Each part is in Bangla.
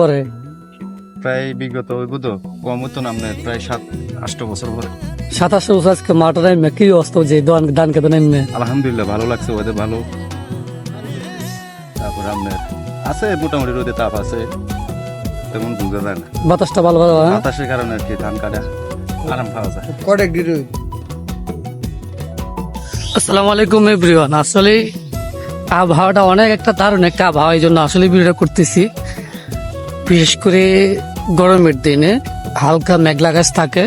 পরে? প্রায় বিগত ওই বুধ কম হতো না আপনার প্রায় সাত আষ্ট বছর পরে। সাতাশে বছর আজকে মাঠে নেমে কি অবস্থা যে ধান ধান খেতে নেমে? আলহামদুলিল্লাহ ভালো লাগছে ওদের ভালো। তারপরে আপনার আছে মোটামুটি রোদে তাপ আছে তেমন বোঝা যায় না। বাতাসটা ভালো ভালো হয়? বাতাসের কারণে আর কি ধান কাটা আরাম পাওয়া যায়। কটেক ডিগ্রি আসসালামু আলাইকুম এভরিওয়ান আসলে আবহাওয়াটা অনেক একটা দারুণ একটা আবহাওয়া এই জন্য আসলে ভিডিওটা করতেছি। বিশেষ করে গরমের দিনে হালকা মেঘলা গাছ থাকে।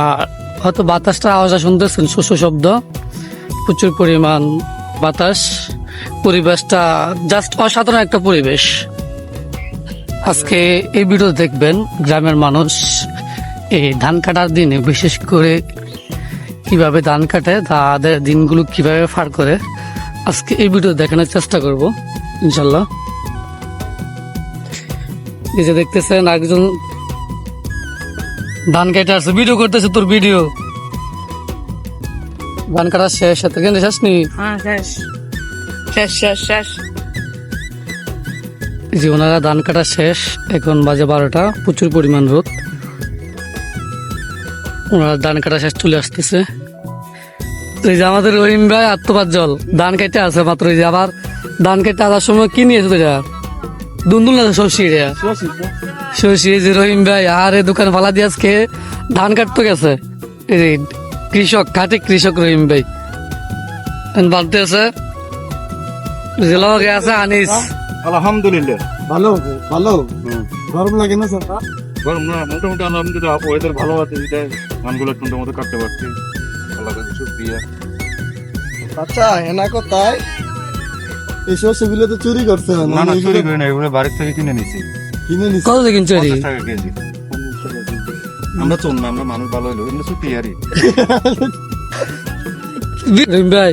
আর হয়তো বাতাসটা আওয়াজটা শুনতেছেন শস্য শব্দ। প্রচুর পরিমাণ বাতাস। পরিবেশটা জাস্ট অসাধারণ একটা পরিবেশ। আজকে এই ভিডিও দেখবেন গ্রামের মানুষ এই ধান কাটার দিনে বিশেষ করে কীভাবে ধান কাটে, তাদের দিনগুলো কীভাবে পার করে। আজকে এই ভিডিও দেখানোর চেষ্টা করব, ইনশাল্লাহ। এই যে দেখতেছেন একজন ধান কেটে আসছে ভিডিও করতেছে তোর ভিডিও ধান কাটা শেষ এত কেন শেষ নি হ্যাঁ শেষ। শেষ শেষ শেষ। ওনারা ধান কাটা শেষ এখন বাজে বারোটা প্রচুর পরিমাণ রোদ। ওনারা ধান কাটা শেষ চলে আসতেছে। এই যে আমাদের রহিম ভাই আত্মপাত জল ধান কেটে আছে মাত্র এই যে আবার ধান কেটে আসার সময় কি নিয়েছে তো যা দুন্দুল না শশি রে। শশি? যে রহিম ভাই আর দোকান ফালা দিয়ে আজকে ধান কাটতে গেছে। কৃষক খাটে কৃষক রহিম ভাই। বাড়তে আছে। জেলাকে আছে আনিস। আলহামদুলিল্লাহ। ভালো ভালো। গরম লাগে না স্যার? গরম না মোটামুটি আলহামদুলিল্লাহ। ওয়েদার ভালো আছে যেটা ধানগুলো সুন্দর মতো কাটতে পারছি। আল্লাহ শুক্রিয়া। আচ্ছা এনা কোথায়? এই শস্যগুলো তো চুরি করছে না না চুরি করি না এগুলো বাড়ির থেকে কিনে নিছি। কিনে নিচ্ছে কত চুরি? টাকা কেজি। আমরা চল না আমরা মানুষ ভালো হইল সত্যি আরই ভাই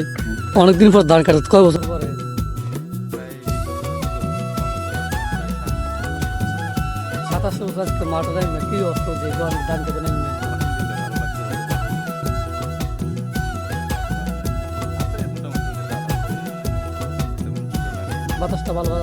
অনেকদিন পর ধান কাটত কয় বছর পরে? সাতাশে বছর আজকে মাঠে নেমে কি অস্ত্র যে ধান কেটে নেমে বাতাসটা ভালো